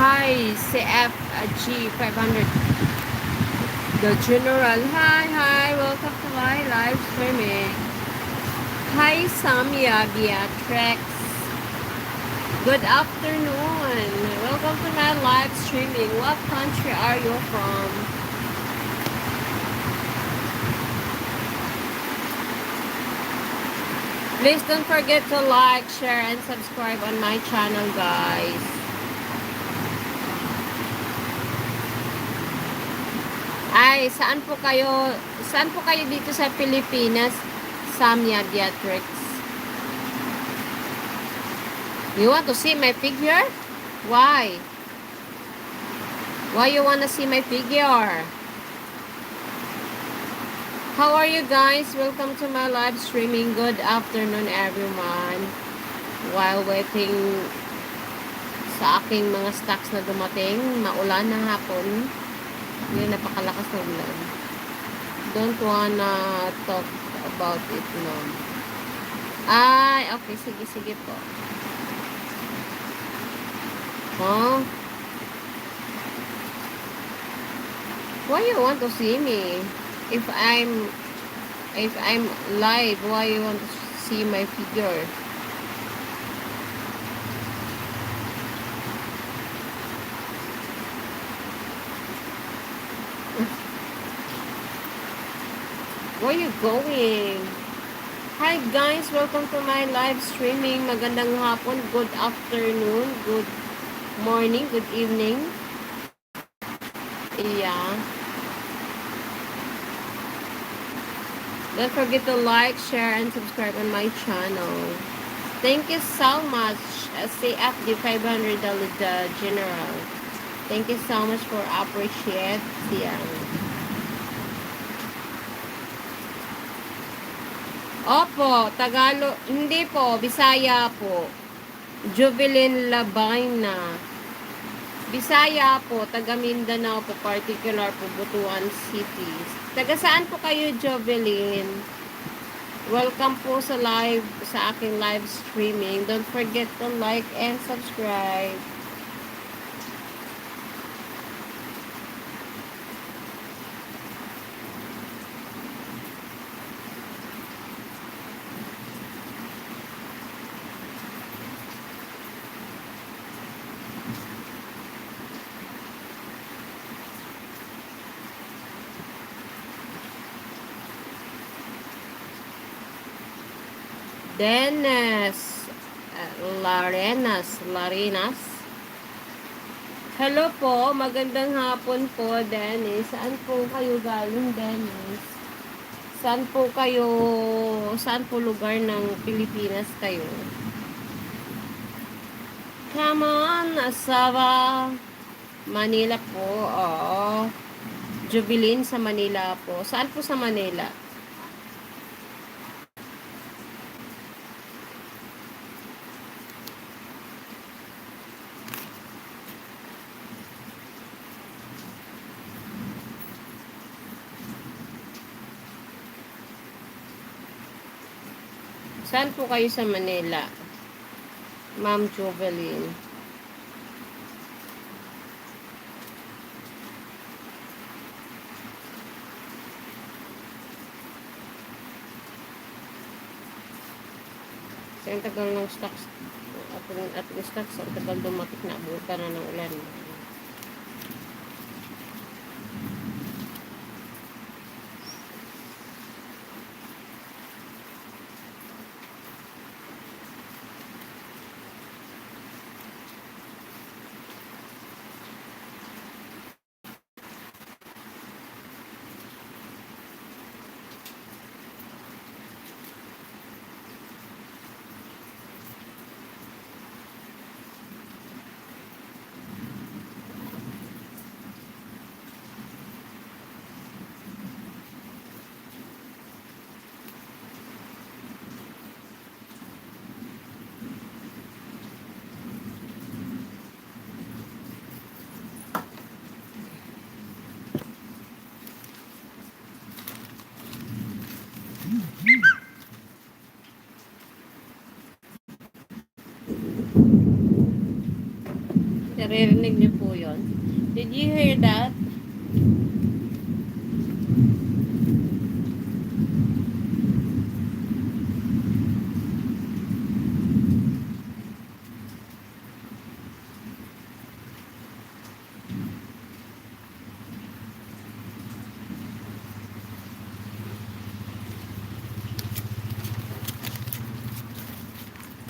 Hi, CFG uh, 500. The General. Hi, hi. Welcome to my live streaming. Hi, Samia Beatrix. Good afternoon. Welcome to my live streaming. What country are you from? Please don't forget to like, share, and subscribe on my channel, guys. Ay, saan po kayo, saan po kayo dito sa Pilipinas? Samia Beatrix. You want to see my figure? Why? Why you wanna see my figure? How are you guys? Welcome to my live streaming. Good afternoon everyone. While waiting sa aking mga stocks na dumating, maulan na hapon. Yun, napakalakas na ulan. Don't wanna talk about it, no. Ay, okay. Sige, sige po. Huh? Why you want to see me? If I'm if I'm live, why you want to see my figure? Where you going? Hi guys, welcome to my live streaming. Magandang hapon, good afternoon, good morning, good evening. Yeah. Don't forget to like, share, and subscribe on my channel. Thank you so much, CFD 500 the General. Thank you so much for appreciate. Opo, Tagalog, hindi po, Bisaya po. Jubilin Labayna. Bisaya po, taga Mindanao po, particular po, Butuan City. Taga saan po kayo, Jovelyn? Welcome po sa live, sa aking live streaming. Don't forget to like and subscribe. Dennis uh, Larenas, Larinas. Hello po, magandang hapon po, Dennis. Saan po kayo galing, Dennis? Saan po kayo, saan po lugar ng Pilipinas kayo? Come on, Asaba. Manila po, oo. Jubilin sa Manila po. Saan po sa Manila? Saan po kayo sa Manila? Ma'am Jovelyn. Ang tagal ng stocks at at stocks ang tagal dumating na abutan na ng ulan. Naririnig niyo po yon. Did you hear that?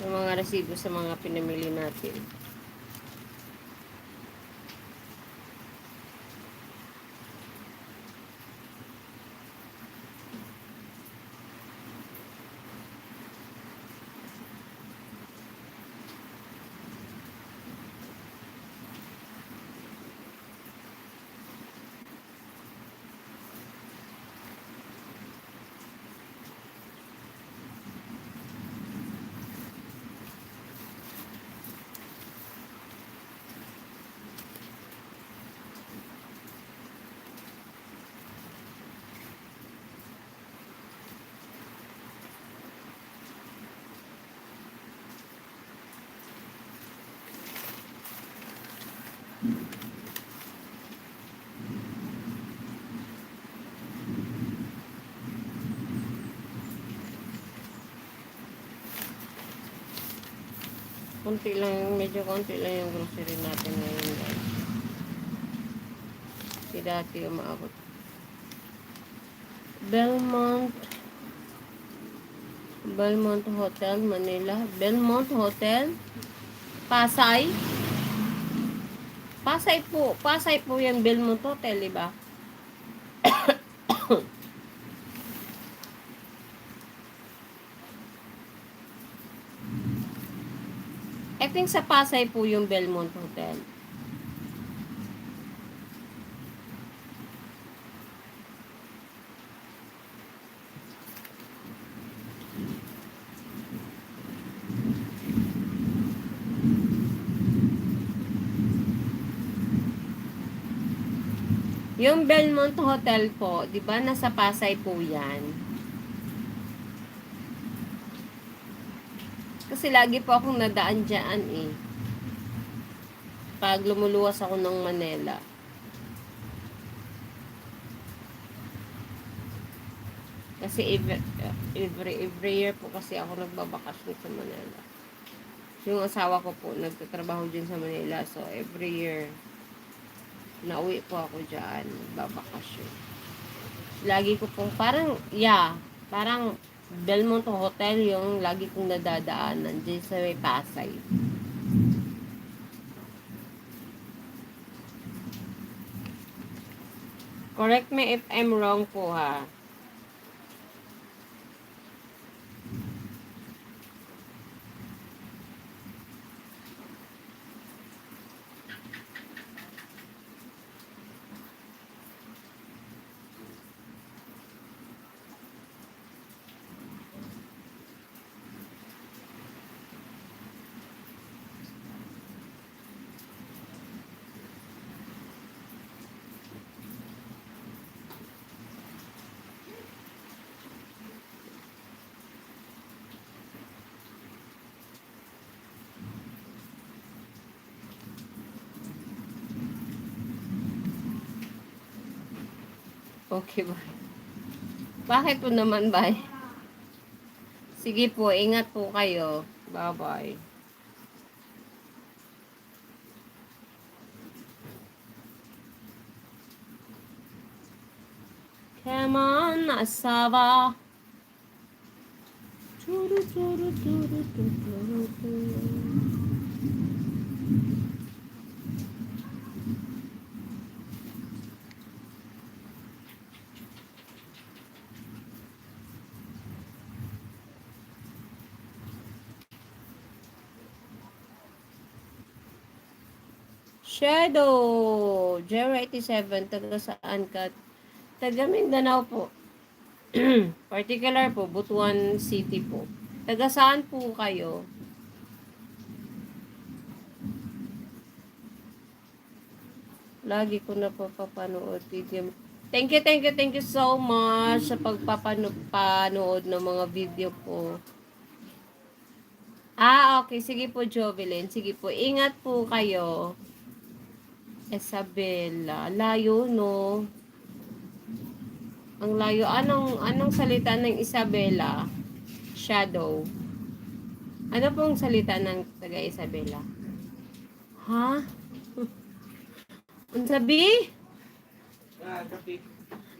Yung mga resibo sa mga pinamili natin. Konti lang, medyo konti lang yung grocery natin ngayon guys. Si dati umaabot. Belmont Belmont Hotel, Manila. Belmont Hotel, Pasay. Pasay po. Pasay po yung Belmont Hotel, di ba? I think sa Pasay po yung Belmont Hotel. Yung Belmont Hotel po, 'di ba, nasa Pasay po 'yan. Kasi lagi po akong nadaan diyan eh. Pag lumuluwas ako ng Manila. Kasi every, every, every year po kasi ako nagbabakasyon sa Manila. Yung asawa ko po, nagtatrabaho dyan sa Manila. So, every year, nauwi po ako dyan, babakasyon. Lagi ko pong parang, yeah, parang Belmont Hotel yung lagi kong nadadaanan dyan sa may Pasay. Correct me if I'm wrong po ha. Okay ba? Bakit po naman ba? Sige po, ingat po kayo. Bye-bye. Come on, asawa. Turu, turu, turu, turu, turu, turu. Shadow, Jerry 87, taga saan ka? Taga Mindanao po. Particular po, Butuan City po. Taga saan po kayo? Lagi ko na po papanood video. Thank you, thank you, thank you so much sa pagpapanood ng mga video po. Ah, okay. Sige po, Jovelyn. Sige po. Ingat po kayo. Isabela. Layo, no? Ang layo. Anong, anong salita ng Isabela? Shadow. Ano pong salita ng taga Isabela? Ha? Ang sabi? Kapi.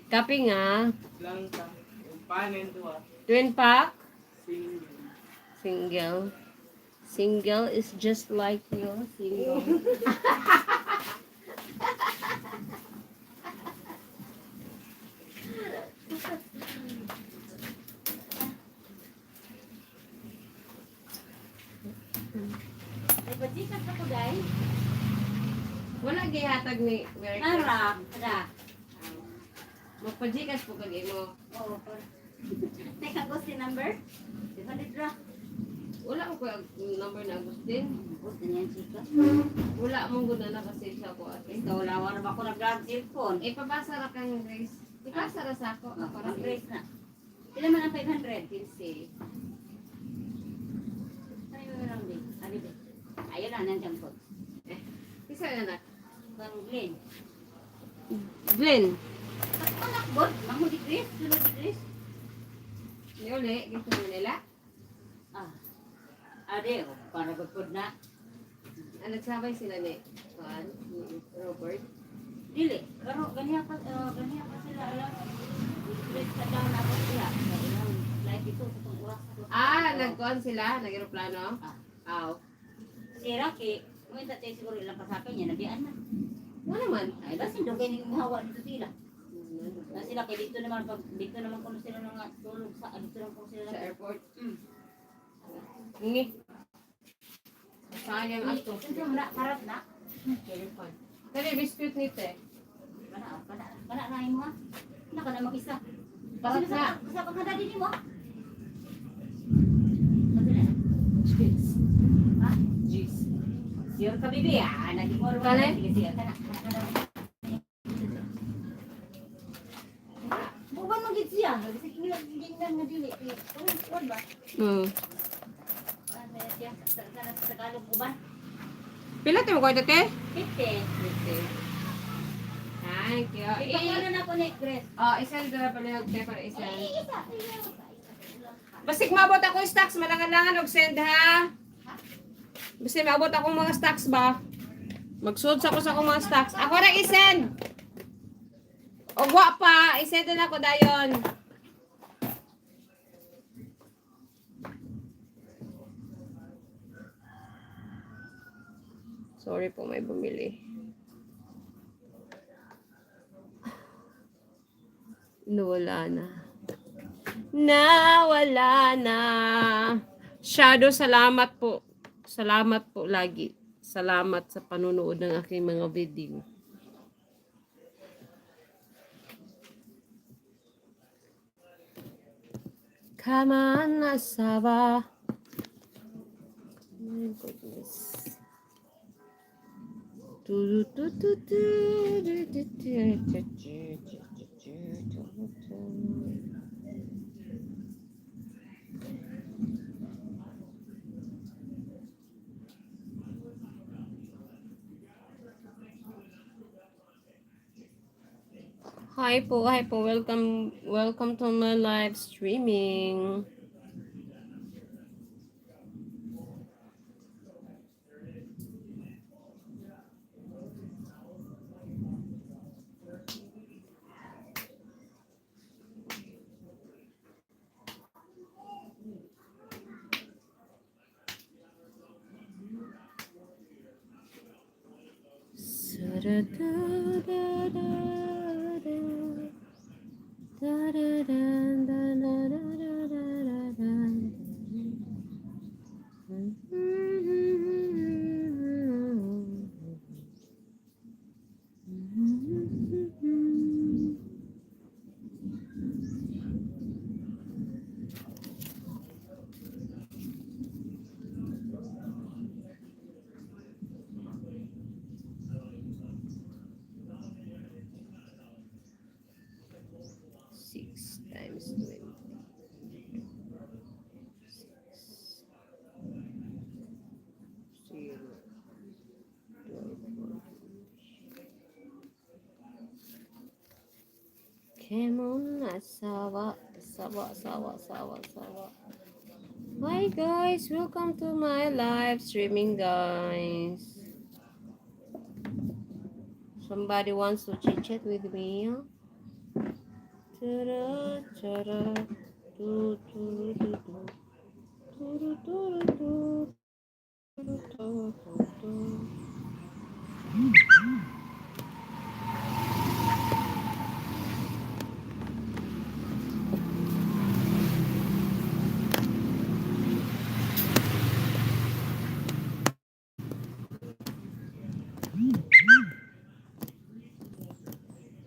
Kapi nga. Lang ka. Yung panen ah. Twin pack. Single. Single. Single is just like you. Single. Ay, batikas ako, guys. Wala gihatag ni Mary. Ara, ara. Magpajikas po kag imo. Oo, por. Teka, gusto number? Di ba, Lidra? Wala ko kag number na Agustin. Gusto niyan, chika. Wala mong guna na kasi sa ko ate. Ito, wala wala ba ako nag-grab cellphone? Eh, pabasa ra kang Grace. Ipasa ra sa ako. Ako ra Ang grace na. Ilan man ang 500? 15. Ay, wala lang din. Ano din? Ayun na, nandiyan po. Isa na na. Bang Glenn. Glenn. Anak bod, mango di Chris, sulo di Chris. Ni ole, gitu nila. Ah. Ade, oh, para gud na. Ah, ano sabay sila ni Juan, Robert. Dili, karo ganiya pa uh, ganiya pa sila alam. Chris sa daw na ko siya. Like ito sa oras. Ah, nagkuan sila, nag-eroplano. Ah. Aw. Sira kay, mo ta siguro ilang pasakay niya, nabian na. Mo naman. Ay, basi do kay ning mahawa dito sila. Na sila kay dito naman pag dito naman kuno sila nang tulog sa dito naman kuno sila sa airport. Mm. Ngi. Saan yung ato? Sige, mara harap na. Telephone. Kani biscuit ni te. Mana mana mana na imo. Ah. Na kana makisa. Barat na. Sa pagkada dinhi mo. Biscuits. Sure ka, bibi, ah. Nagimoro ka lang. Sige, sige, kana. Buban mo git siya. Sige, hindi na nga dili. Uwan ba? Hmm. Pila tayo ko ito, te? Fifty. Fifty. Thank you. Ipagano na ko ni Chris. Oh, isang dala pala yung te para isang. Basig mabot ako yung stocks. Malangan-langan og send, ha? Basta maabot akong mga stocks ba? Magsuod sa ko sa akong mga stocks. Ako na isend. O wa pa, isend na ako dayon. Sorry po, may bumili. Nawala na. Nawala na. Shadow, salamat po. Salamat po lagi. Salamat sa panonood ng aking mga video. Come on, asawa. My goodness. Tu- tu- tu- tu- tu- tu- tu- tu- tu- tu- tu- tu- tu- Hi po, hi po. Welcome, welcome to my live streaming. Six Pokemon asawa, asawa, asawa, asawa, asawa. Hi guys, welcome to my live streaming guys. Somebody wants to chit chat with me?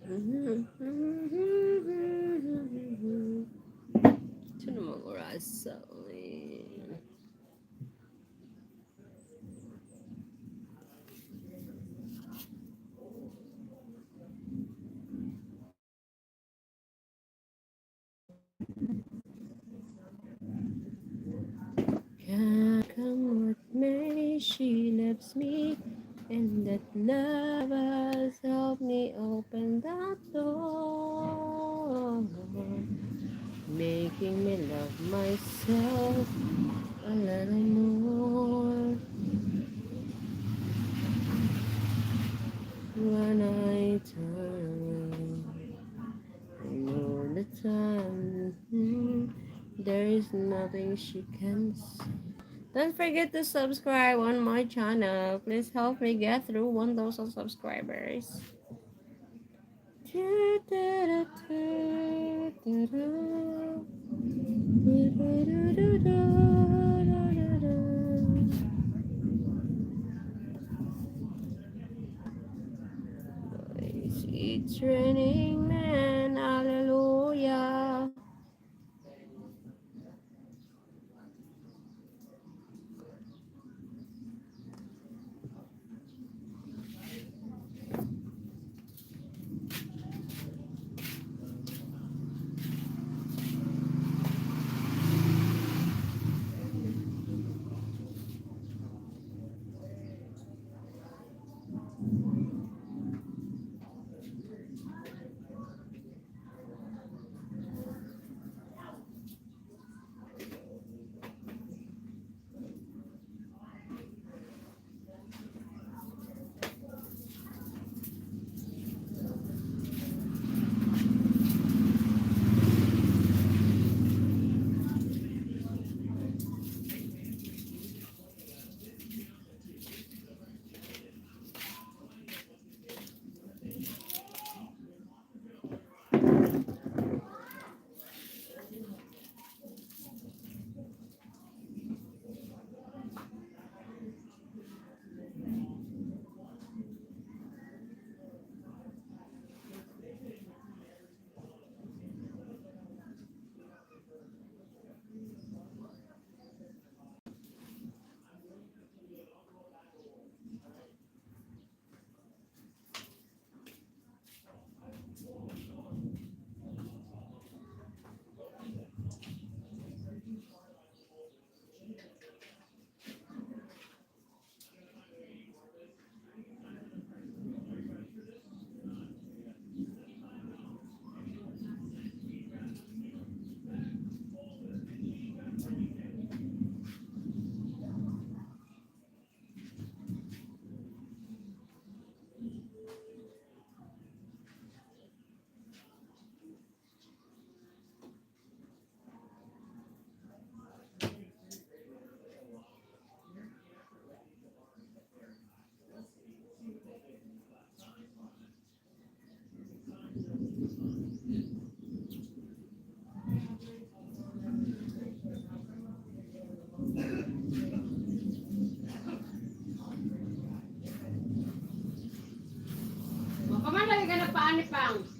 Ito naman orasa. Don't forget to subscribe on my channel. Please help me get through 1,000 subscribers. It's raining man, hallelujah. Ka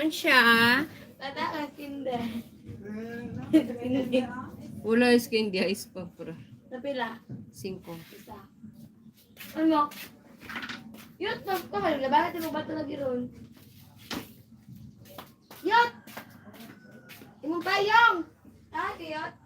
Yan siya. Tata ka kinder. Wala yung skin di ice pa, bro. Napila. Cinco. Isa. Ano? Yut, top ko. Bakit mo ba ito lagi ron? Yut! Imong payong! Ah, kayot.